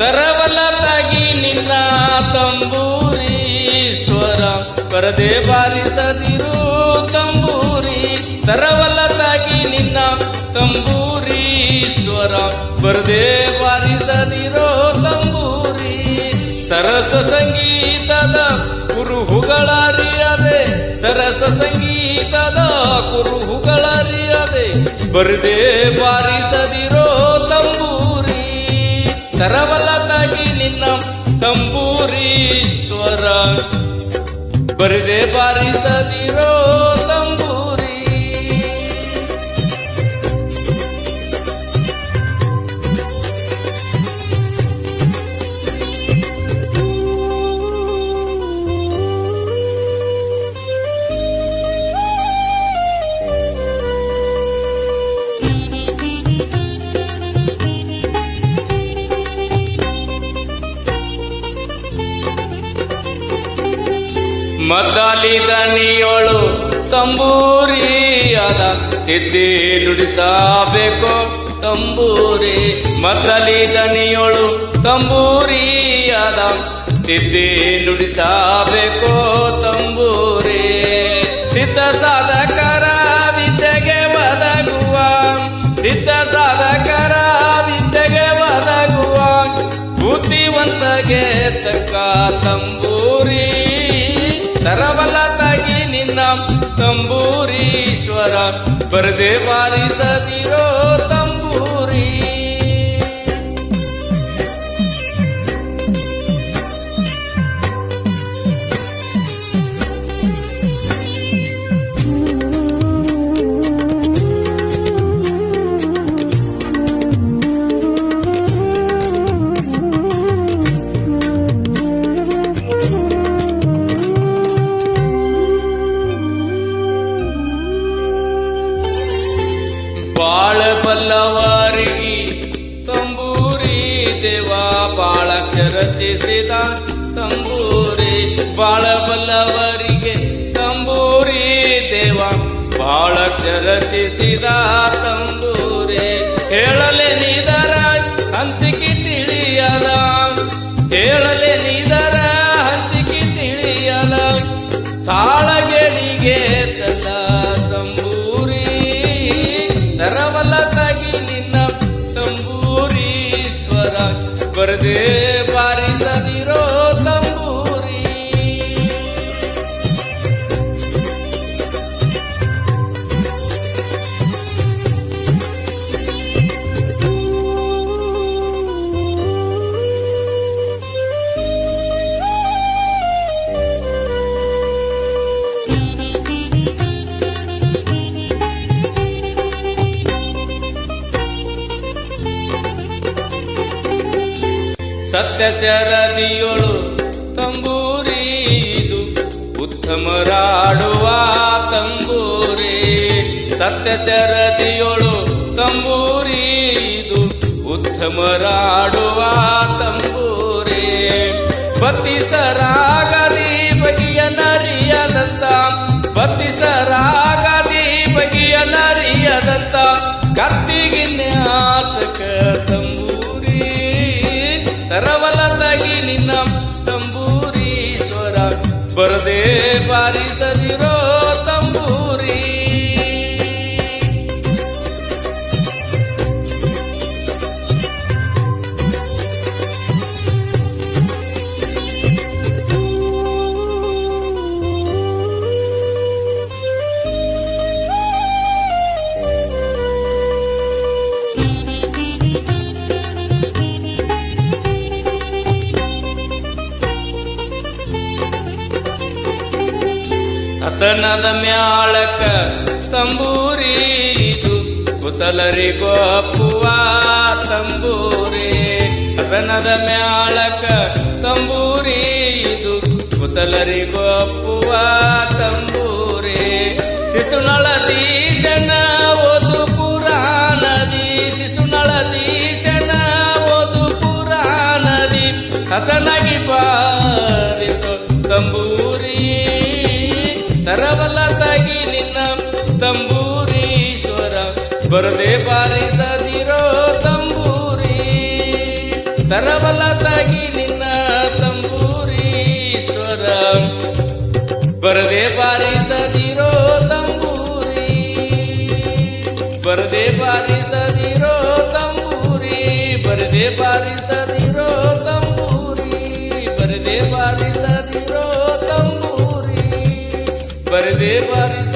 ತರವಲ ತಾಗಿ ನಿನ್ನ ತಂಬೂರೀಶ್ವರ. ಬರದೆ ಬಾರಿಸದಿರು ತಂಬೂರಿ ತರವಲ ತಾಗಿ ನಿನ್ನ ತಂಬೂರೀಶ್ವರ. ಬರದೆ ಬಾರಿಸದಿರು ತಂಬೂರಿ, ಸರಸ ಸಂಗೀತದ ಕುರುಹುಗಳರಿಯದೆ, ಸರಸ ಸಂಗೀತದ ಕುರುಹುಗಳರಿಯದೆ. ಬರದೆ ಬಾರಿಸದಿರೋ ತಂಬೂರಿ ತರವಲ ತಂಬೂರೀಶ್ವರ ಬರದೆ ಬಾರಿಸದಿರೋ ಮದ್ದಾಲಿ ದನಿಯೋಳು ತಂಬೂರಿ ಅದ ತಿದ್ದಿ ನುಡಿಸಬೇಕು ತಂಬೂರಿ. ಮದ್ದಲಿ ದನಿಯೋಳು ತಂಬೂರಿ ಅದ ತಿದ್ದಿ ನುಡಿಸಬೇಕು ತಂಬೂರಿ. ಸಿದ್ಧ ಸಾಧಕರ ವಿದ್ಯೆಗೆ ಬದಗುವ ಸಿದ್ಧ ಸಾಧಕರ ವಿದ್ಯೆಗೆ ಬದಗುವ ಬುದ್ಧಿವಂತಗೆ ತಕ್ಕ ತಂಬೂರಿ. ತಂಬೂರೀಶ್ವರ ಬರದೆ ಬಾರಿಸದಿರೋ ತಂಬೂರಿ ರಚಿಸಿದ ತಂಬೂರಿ ಬಾಳ ಬಲ್ಲವರಿಗೆ ತಂಬೂರಿ ದೇವ. ಬಾಳ ರಚಿಸಿದ ತಂಬೂರಿ, ಹೇಳಲೆ ನೀದರ ಹಂಚಿಕೆ ತಿಳಿಯದ. ಹೇಳಲೆ ನೀದರ ಹಂಚಿಕೆ ತಿಳಿಯದ. ತಾಳಗೆಡಿಗೆ ತಲ್ಲ ತಂಬೂರಿ ತರವಲ್ಲದಾಗಿ ನಿನ್ನ ತಂಬೂರಿ ಸ್ವರ. ಬರದೆ ಬಾರಿಸದಿರೋ ಸತ್ಯ ಶರದಿಯೊಳು ತಂಬೂರಿದು ಉತ್ತಮರಾಡುವ ತಂಬೂರಿ. ಸತ್ಯ ಶರದಿಯೊಳು ತಂಬೂರಿದು ಉತ್ತಮರಾಡುವ ತಂಬೂರಿ. ಬತ್ತಿಸರಾಗದಿ ಬಗೆಯ ನರಿಯದಂತ, ಬತ್ತಿಸರಾಗದಿ ಬಗೆಯ ನರಿಯದಂತ ಕತ್ತಿಗಿನ್ಯಾತಕ ಬರದೆ ಬಾರಿಸದಿರೋ ಹಸನದ ಮ್ಯಾಳಕ ತಂಬೂರಿ ಇದು. ಗೋಪುವ ತಂಬೂರಿ. ಕುಸನದ ಮ್ಯಾಳಕ ತಂಬೂರಿ ಇದು. ಗೋಪುವ ತಂಬೂರಿ. ಶಿಶುನಳದಿ ಜನ ಓದು ಪುರಾಣದಿ. ಶಿಶುನಳದಿ ಜನ ಓದು ಪುರಾಣದಿ. ಹಸನಗಿ ಬಾರಿಸೋ ತಂಬೂರಿ. ಬರದೆ ಬಾರಿಸದಿರೋ ತಂಬೂರಿ ತರವಲ್ಲದಾಗಿ ನಿನ್ನ ತಂಬೂರೀಶ್ವರ ಬರದೆ ಬರದೆ ಬಾರಿಸದಿರೋ ತಂಬೂರಿ ಬರದೆ ಬಾರಿಸದಿರೋ ತಂಬೂರಿ ಬರದೆ ಬಾರಿಸದಿರೋ ತಂಬೂರಿ ಬರದೆ ಬಾರಿಸದಿರೋ ತಂಬೂರಿ ಬರದೆ ಬಾರಿಸ